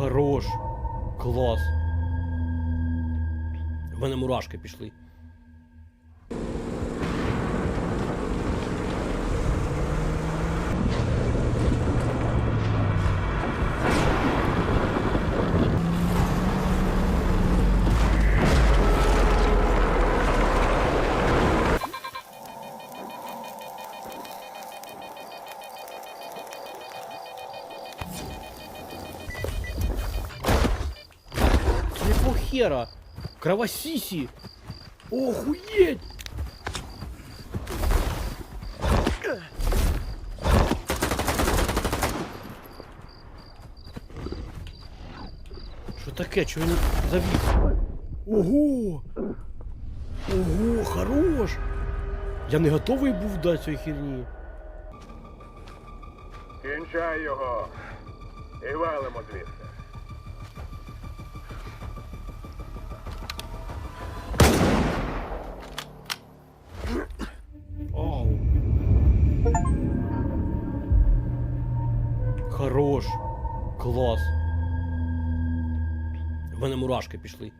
Хорош. Клас. У мене мурашки пішли. Какого хера? Кровосиси! Охуеть! Що таке? Чого він завіс? Ого! Ого, хорош! Я не готовий був до цієї херні. Кінчай його. І валимо звідси. Хорош. Клас. У мене мурашки пішли.